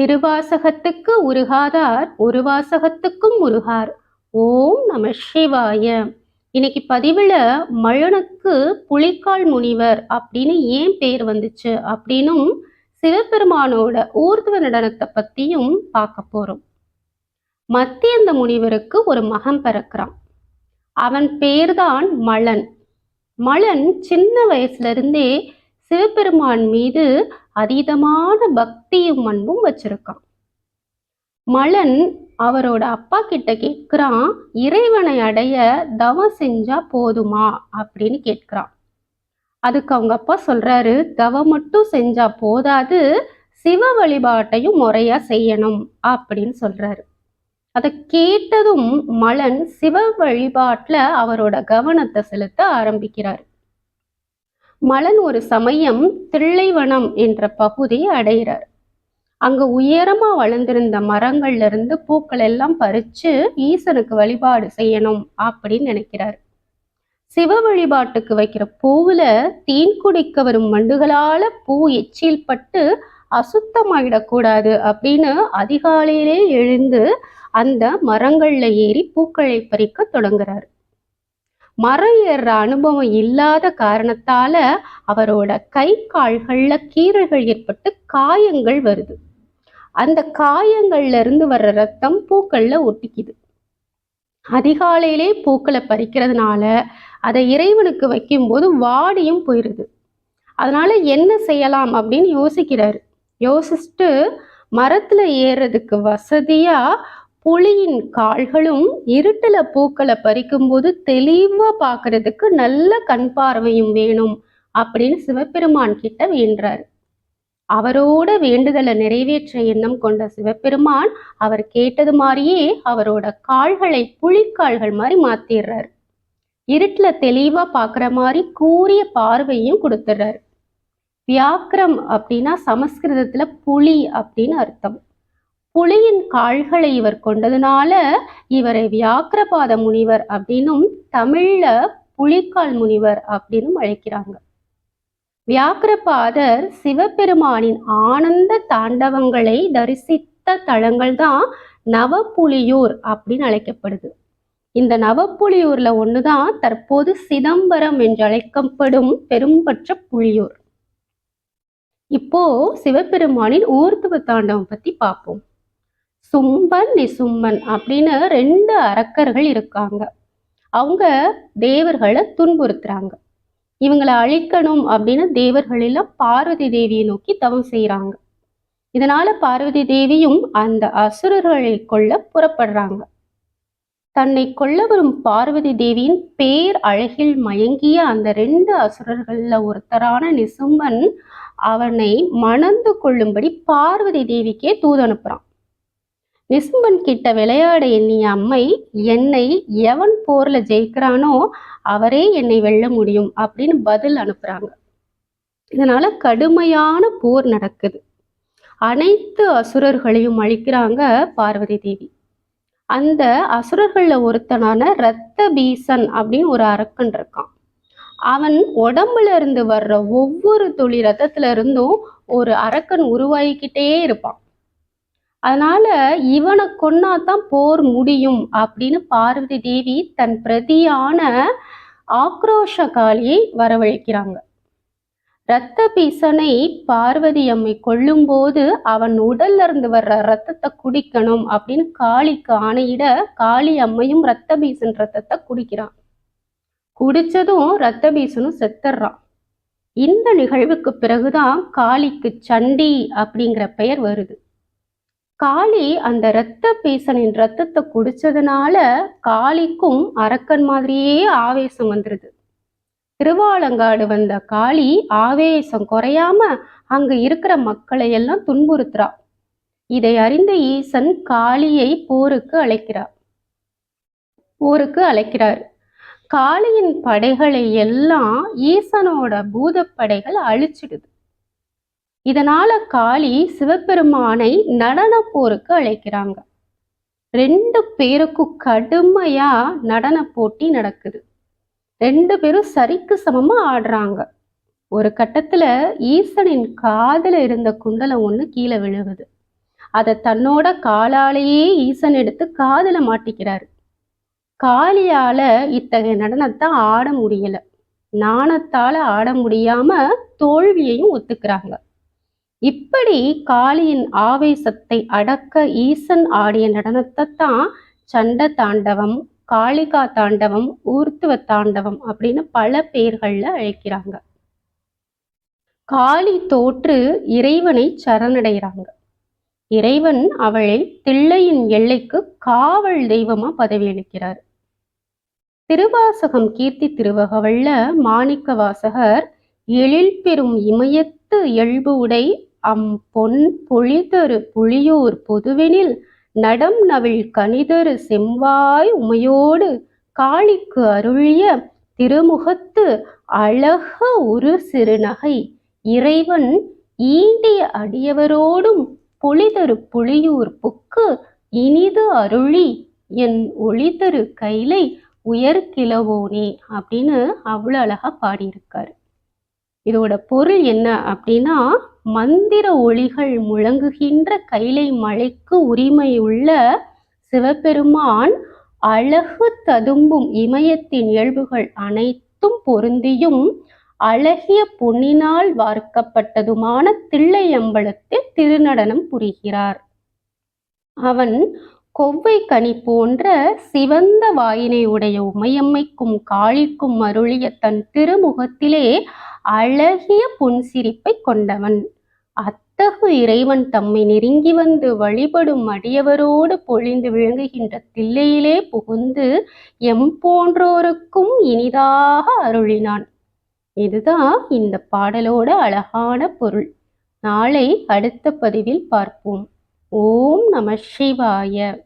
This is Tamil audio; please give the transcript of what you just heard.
திருவாசகத்துக்கு உருகாதார் ஒரு வாசகத்துக்கும் உருகார். ஓம் நம சிவாய. இன்னைக்கு பதிவில் மழனுக்கு புலிக்கால் முனிவர் அப்படின்னு ஏன் பேர் வந்துச்சு அப்படின்னும் சிவபெருமானோட ஊர்துவ நடனத்தை பத்தியும் பார்க்க போறோம். மத்தியந்த முனிவருக்கு ஒரு மகன் பிறக்கிறான். அவன் பேர்தான் மலன். மலன் சின்ன வயசுல இருந்தே சிவபெருமான் மீது அதீதமான பக்தியும் அன்பும் வச்சிருக்கான். மலன் அவரோட அப்பா கிட்ட கேட்கிறான் இறைவனை அடைய தவம் செஞ்சா போதுமா? அப்படின்னு கேட்கிறான். அதுக்கு அவங்க அப்பா சொல்றாரு தவம் மட்டும் செஞ்சா போதாது சிவ வழிபாட்டையும் முறையா செய்யணும் அப்படின்னு சொல்றாரு. அதை கேட்டதும் மலன் சிவ வழிபாட்டுல அவரோட கவனத்தை செலுத்த ஆரம்பிக்கிறார். மலன் ஒரு சமயம் தில்லைவனம் என்ற பகுதியை அடைகிறார். அங்க உயரமா வளர்ந்திருந்த மரங்கள்ல இருந்து பூக்கள் எல்லாம் பறிச்சு ஈசனுக்கு வழிபாடு செய்யணும் அப்படின்னு நினைக்கிறார். சிவ வழிபாட்டுக்கு வைக்கிற பூவுல தீன் குடிக்க வரும் மண்டுகளால பூ எச்சில் பட்டு அசுத்தமாயிடக்கூடாது அப்படின்னு அதிகாலையிலே எழுந்து அந்த மரங்கள்ல ஏறி பூக்களை பறிக்க தொடங்குறாரு. மரம் ஏறுற அனுபவம் இல்லாத காரணத்தால அவரோட கை கால்கள்ல கீறல்கள் ஏற்பட்டு காயங்கள் வருது. அந்த காயங்கள்ல இருந்து வர்ற ரத்தம் பூக்கள்ல ஒட்டிக்குது. அதிகாலையிலே பூக்களை பறிக்கிறதுனால அதை இறைவனுக்கு வைக்கும்போது வாடியும் போயிடுது அதனால என்ன செய்யலாம் அப்படின்னு யோசிக்கிறாரு. யோசிச்சுட்டு மரத்துல ஏறுறதுக்கு வசதியா புலியின் கால்களும் இருட்டுல பூக்களை பறிக்கும்போது தெளிவா பார்க்கறதுக்கு நல்ல கண் பார்வையும் வேணும் அப்படின்னு சிவபெருமான் கிட்ட வேண்டார் அவரோட வேண்டுதலை நிறைவேற்ற எண்ணம் கொண்ட சிவபெருமான் அவர் கேட்டது மாதிரியே அவரோட கால்களை புலிக்கால்கள் மாதிரி மாத்திடுறாரு இருட்டுல தெளிவா பார்க்குற மாதிரி கூறிய பார்வையும் கொடுத்துடுறார் வியாக்கிரம் அப்படின்னா சமஸ்கிருதத்துல புலி அப்படின்னு அர்த்தம். புலியின் கால்களை இவர் கொண்டதுனால இவரை வியாக்கிரபாத முனிவர் அப்படின்னும் தமிழ்ல புலிக்கால் முனிவர் அப்படின்னும் அழைக்கிறாங்க. வியாக்கிரபாதர் சிவபெருமானின் ஆனந்த தாண்டவங்களை தரிசித்த தலங்கள் தான் நவப்புலியூர் அப்படின்னு அழைக்கப்படுது. இந்த நவப்புலியூர்ல ஒண்ணுதான் தற்போது சிதம்பரம் என்று அழைக்கப்படும் பெரும்பற்ற புலியூர். இப்போ சிவபெருமானின் ஊர்த்துவ தாண்டவம் பத்தி பார்ப்போம். சும்பன் நிசும்மன் அப்படின்னு ரெண்டு அரக்கர்கள் இருக்காங்க. அவங்க தேவர்களை துன்புறுத்துறாங்க. இவங்களை அழிக்கணும் அப்படின்னு தேவர்கள் எல்லாம் பார்வதி தேவியை நோக்கி தவம் செய்யறாங்க இதனால பார்வதி தேவியும் அந்த அசுரர்களை கொல்ல புறப்படுறாங்க. தன்னை கொல்ல வரும் பார்வதி தேவியின் பேர் அழகில் மயங்கிய அந்த ரெண்டு அசுரர்கள்ல ஒருத்தரான நிசும்பன் அவனை மணந்து கொள்ளும்படி பார்வதி தேவிக்கே தூது அனுப்புறான். விசும்பன் கிட்ட விளையாட எண்ணிய அம்மை என்னை எவன் போர்ல ஜெயிக்கிறானோ அவரே என்னை வெல்ல முடியும் அப்படின்னு பதில் அனுப்புறாங்க. இதனால கடுமையான போர் நடக்குது. அனைத்து அசுரர்களையும் அழிக்கிறாங்க பார்வதி தேவி. அந்த அசுரர்கள்ல ஒருத்தனான ரத்த பீசன் அப்படின்னு ஒரு அரக்கன் இருக்கான். அவன் உடம்புல இருந்து வர்ற ஒவ்வொரு துளி ரத்தத்துல இருந்தும் ஒரு அரக்கன் உருவாகிக்கிட்டே இருப்பான். அதனால இவனை கொன்னாதான் போர் முடியும் அப்படின்னு பார்வதி தேவி தன் பிரதியான ஆக்ரோஷ காளியை வரவழைக்கிறாங்க. இரத்த பீசனை பார்வதி அம்மை கொல்லும்போது அவன் உடல்ல இருந்து வர்ற ரத்தத்தை குடிக்கணும் அப்படின்னு காளிக்கு ஆணையிட காளி அம்மையும் இரத்த பீசன் ரத்தத்தை குடிக்கிறான். குடிச்சதும் இரத்த பீசனும் செத்துடுறான். இந்த நிகழ்வுக்கு பிறகுதான் காளிக்கு சண்டி அப்படிங்கிற பெயர் வருது. காளி அந்த இரத்த பீசனின் ரத்தத்தை குடிச்சதுனால காளிக்கும் அரக்கன் மாதிரியே ஆவேசம் வந்துருது. திருவாலங்காடு வந்த காளி ஆவேசம் குறையாம அங்க இருக்கிற மக்களை எல்லாம் துன்புறுத்துறா. இதை அறிந்த ஈசன் காளியை போருக்கு அழைக்கிறார். போருக்கு அழைக்கிறார். காளியின் படைகளை எல்லாம் ஈசனோட பூதப்படைகள் அழிச்சிடுது. இதனால காளி சிவபெருமானை நடன போருக்கு அழைக்கிறாங்க. ரெண்டு பேருக்கும் கடுமையா நடன போட்டி நடக்குது. ரெண்டு பேரும் சரிக்கு சமமா ஆடுறாங்க. ஒரு கட்டத்துல ஈசனின் காதுல இருந்த குண்டலம் ஒண்ணு கீழே விழுகுது அதை தன்னோட காலாலேயே ஈசன் எடுத்து காதல மாட்டிக்கிறாரு. காளியால இத்தகைய நடனத்தை ஆட முடியல. நாணத்தால ஆட முடியாம தோல்வியையும் ஒத்துக்கிறாங்க. இப்படி காளியின் ஆவேசத்தை அடக்க ஈசன் ஆடிய நடனத்தை தான் சண்ட தாண்டவம் காளிகா தாண்டவம் ஊர்த்துவ தாண்டவம் அப்படின்னு பல பேர்கள்ல அழைக்கிறாங்க. காளி தோற்று இறைவனை சரணடைகிறாங்க. இறைவன் அவளை தில்லையின் எல்லைக்கு காவல் தெய்வமா பதவியளிக்கிறார் திருவாசகம் கீர்த்தி திருவகவல்ல மாணிக்க வாசகர் எழில் பெறும் இமயத்து இயல்பு உடை அம் பொன் பொழிதரு புலியூர் பொதுவெனில் நடம் நவிழ் கனிதரு செம்வாய் உமையோடு காளிக்கு அருளிய திருமுகத்து அழக ஒரு சிறுநகை இறைவன் ஈண்டிய அடியவரோடும் பொழிதரு புலியூர் புக்கு இனிது அருளி என் ஒளிதரு கைலை உயர்கிழவோனே அப்படின்னு அவ்வளோ அழகாக பாடியிருக்காரு. இதோட பொருள் என்ன அப்படின்னா மந்திர ஒளிகள் முழங்குகின்ற கைலை மலைக்கு உரிமையுள்ள சிவபெருமான் அழகு ததும்பும் இமயத்தின் இயல்புகள் அனைத்தும் பொருந்தியும் அழகிய பொன்னினால் வார்க்கப்பட்டதுமான தில்லையம்பலத்தில் திருநடனம் புரிகிறார். அவன் கொவ்வை கனி போன்ற சிவந்த வாயினை உடைய உமையம்மைக்கும் காளிக்கும் அருளிய தன் திருமுகத்திலே அழகிய புன்சிரிப்பை கொண்டவன். அத்தகு இறைவன் தம்மை நெருங்கி வந்து வழிபடும் அடியவரோடு பொழிந்து விளங்குகின்ற தில்லையிலே புகுந்து எம் போன்றோருக்கும் இனிதாக அருளினான். இதுதான் இந்த பாடலோட அழகான பொருள். நாளை அடுத்த பதிவில் பார்ப்போம். ஓம் நம சிவாய.